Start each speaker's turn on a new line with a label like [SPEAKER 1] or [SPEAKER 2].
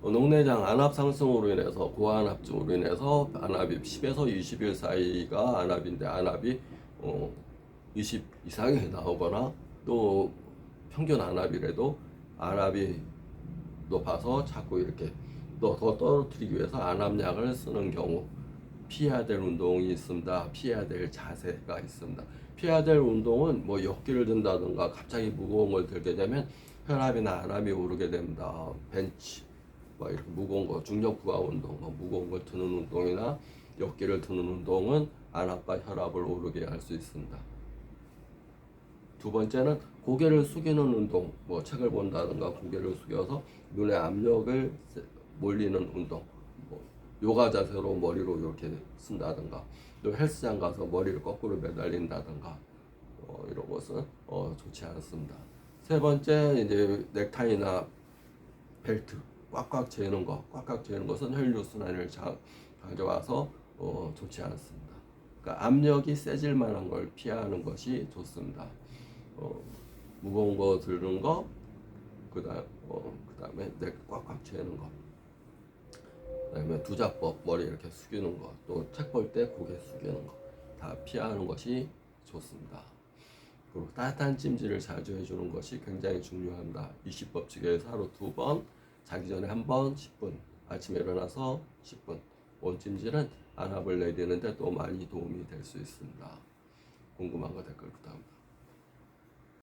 [SPEAKER 1] 어, 녹내장 안압 상승으로 인해서 고안압증으로 인해서 안압이 10에서 20일 사이가 안압인데 안압이 어, 20 이상이 나오거나 또 평균 안압이라도 안압이 높아서 자꾸 이렇게 더, 더 떨어뜨리기 위해서 안압약을 쓰는 경우 피해야 될 운동이 있습니다. 피해야 될 자세가 있습니다. 피해야 될 운동은 뭐 역기를 든다든가 갑자기 무거운 걸 들게 되면 혈압이나 안압이 오르게 됩니다. 벤치, 뭐 이렇게 무거운 거, 중력 부하 운동, 뭐 무거운 걸 드는 운동이나 역기를 드는 운동은 안압과 혈압을 오르게 할 수 있습니다. 두 번째는 고개를 숙이는 운동, 뭐 책을 본다든가 고개를 숙여서 눈의 압력을 세- 몰리는 운동, 뭐 요가 자세로 머리로 이렇게 쓴다든가, 또 헬스장 가서 머리를 거꾸로 매달린다든가, 어, 이런 것은 어, 좋지 않습니다. 세 번째 이제 넥타이나 벨트 꽉꽉 재는 거, 꽉꽉 재는 것은 혈류 순환을 자, 가져와서 어, 좋지 않습니다. 그러니까 압력이 세질 만한 걸 피하는 것이 좋습니다. 어, 무거운 거 들는 거, 그다음 어, 그다음에 내 꽉꽉 재는 거, 그다음에 두자법 머리 이렇게 숙이는 거, 또 책 볼 때 고개 숙이는 거 다 피하는 것이 좋습니다. 그리고 따뜻한 찜질을 자주 해주는 것이 굉장히 중요합니다. 20법칙에서 하루 두 번, 자기 전에 한 번 10분, 아침에 일어나서 10분. 온찜질은 안압을 내리는데 또 많이 도움이 될 수 있습니다. 궁금한 거 댓글 부탁합니다.